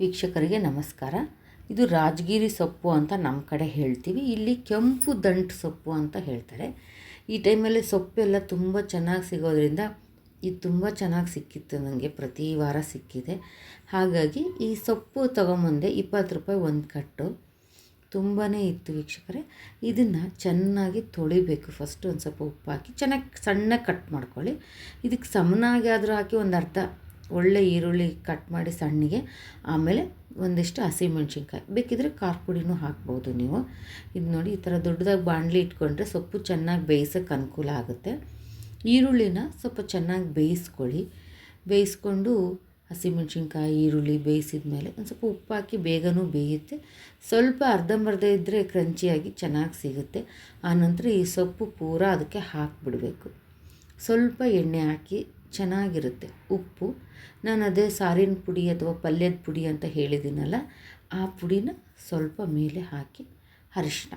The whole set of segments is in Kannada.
ವೀಕ್ಷಕರಿಗೆ ನಮಸ್ಕಾರ. ಇದು ರಾಜಗಿರಿ ಸೊಪ್ಪು ಅಂತ ನಮ್ಮ ಕಡೆ ಹೇಳ್ತೀವಿ. ಇಲ್ಲಿ ಕೆಂಪು ದಂಟು ಸೊಪ್ಪು ಅಂತ ಹೇಳ್ತಾರೆ. ಈ ಟೈಮಲ್ಲಿ ಸೊಪ್ಪೆಲ್ಲ ತುಂಬ ಚೆನ್ನಾಗಿ ಸಿಗೋದ್ರಿಂದ ಇದು ತುಂಬ ಚೆನ್ನಾಗಿ ಸಿಕ್ಕಿತ್ತು ನನಗೆ ಪ್ರತಿ ವಾರ ಸಿಕ್ಕಿದೆ. ಹಾಗಾಗಿ ಈ ಸೊಪ್ಪು ತೊಗೊಂಬಂದೆ ಇಪ್ಪತ್ತು ರೂಪಾಯಿ ಒಂದು ಕಟ್ಟು. ತುಂಬಾ ಇತ್ತು ವೀಕ್ಷಕರೇ. ಇದನ್ನು ಚೆನ್ನಾಗಿ ತೊಳಿಬೇಕು. ಫಸ್ಟ್ ಒಂದು ಸ್ವಲ್ಪ ಉಪ್ಪು ಹಾಕಿ ಚೆನ್ನಾಗಿ ಸಣ್ಣಗೆ ಕಟ್ ಮಾಡ್ಕೊಳ್ಳಿ. ಇದಕ್ಕೆ ಸಮನಾಗಿ ಆದರೂ ಹಾಕಿ ಒಂದು ಅರ್ಧ ಒಳ್ಳೆ ಈರುಳ್ಳಿ ಕಟ್ ಮಾಡಿ ಸಣ್ಣಗೆ, ಆಮೇಲೆ ಒಂದಿಷ್ಟು ಹಸಿಮೆಣ್ಸಿನ್ಕಾಯಿ ಬೇಕಿದ್ರೆ ಖಾರ ಪುಡಿನೂ ಹಾಕ್ಬೋದು ನೀವು. ಇದು ನೋಡಿ ಈ ಥರ ದೊಡ್ಡದಾಗಿ ಬಾಣಲಿ ಇಟ್ಕೊಂಡ್ರೆ ಸೊಪ್ಪು ಚೆನ್ನಾಗಿ ಬೇಯಿಸೋಕ್ಕೆ ಅನುಕೂಲ ಆಗುತ್ತೆ. ಈರುಳ್ಳಿನ ಸ್ವಲ್ಪ ಚೆನ್ನಾಗಿ ಬೇಯಿಸ್ಕೊಳ್ಳಿ. ಬೇಯಿಸ್ಕೊಂಡು ಹಸಿಮೆಣ್ಸಿನ್ಕಾಯಿ ಈರುಳ್ಳಿ ಬೇಯಿಸಿದ ಮೇಲೆ ಒಂದು ಸ್ವಲ್ಪ ಉಪ್ಪು ಹಾಕಿ ಬೇಗನೂ ಬೇಯುತ್ತೆ. ಸ್ವಲ್ಪ ಅರ್ಧಂಬರ್ಧ ಇದ್ದರೆ ಕ್ರಂಚಿಯಾಗಿ ಚೆನ್ನಾಗಿ ಸಿಗುತ್ತೆ. ಆನಂತರ ಈ ಸೊಪ್ಪು ಪೂರ ಅದಕ್ಕೆ ಹಾಕಿಬಿಡಬೇಕು. ಸ್ವಲ್ಪ ಎಣ್ಣೆ ಹಾಕಿ ಚೆನ್ನಾಗಿರುತ್ತೆ. ಉಪ್ಪು, ನಾನು ಅದೇ ಸಾರಿನ ಪುಡಿ ಅಥವಾ ಪಲ್ಯದ ಪುಡಿ ಅಂತ ಹೇಳಿದ್ದೀನಲ್ಲ, ಆ ಪುಡಿನ ಸ್ವಲ್ಪ ಮೇಲೆ ಹಾಕಿ ಅರಿಶಿನ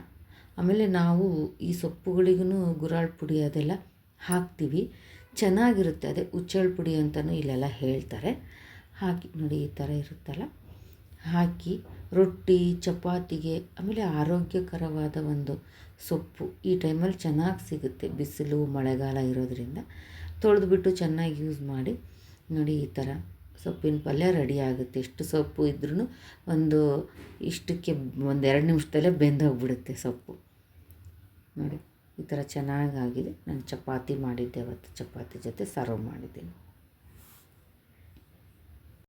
ಆಮೇಲೆ ನಾವು ಈ ಸೊಪ್ಪುಗಳಿಗೂ ಗುರಾಳ್ ಪುಡಿ ಅದೆಲ್ಲ ಹಾಕ್ತೀವಿ. ಚೆನ್ನಾಗಿರುತ್ತೆ, ಅದೇ ಹುಚ್ಚಳ ಪುಡಿ ಅಂತಲೂ ಇಲ್ಲೆಲ್ಲ ಹೇಳ್ತಾರೆ. ಹಾಕಿ, ನೋಡಿ ಈ ಥರ ಇರುತ್ತಲ್ಲ? ಹಾಕಿ, ರೊಟ್ಟಿ, ಚಪಾತಿಗೆ, ಆಮೇಲೆ ಆರೋಗ್ಯಕರವಾದ ಒಂದು ಸೊಪ್ಪು. ಈ ಟೈಮಲ್ಲಿ ಚೆನ್ನಾಗಿ ಸಿಗುತ್ತೆ ಬಿಸಿಲು, ಮಳೆಗಾಲ ಇರೋದರಿಂದ. ತೊಳೆದ್ಬಿಟ್ಟು ಚೆನ್ನಾಗಿ ಯೂಸ್ ಮಾಡಿ, ನೋಡಿ ಈ ಥರ ಸೊಪ್ಪಿನ ಪಲ್ಯ ರೆಡಿ ಆಗುತ್ತೆ. ಎಷ್ಟು ಸೊಪ್ಪು ಇದ್ರೂ ಒಂದು ಇಷ್ಟಕ್ಕೆ ಒಂದು ಎರಡು ನಿಮಿಷದಲ್ಲೇ ಬೆಂದೋಗ್ಬಿಡುತ್ತೆ ಸೊಪ್ಪು. ನೋಡಿ, ಈ ಥರ ಚೆನ್ನಾಗಾಗಿದೆ. ನಾನು ಚಪಾತಿ ಮಾಡಿದ್ದೆ ಅವತ್ತು. ಚಪಾತಿ ಜೊತೆ ಸರ್ವ್ ಮಾಡಿದ್ದೀನಿ.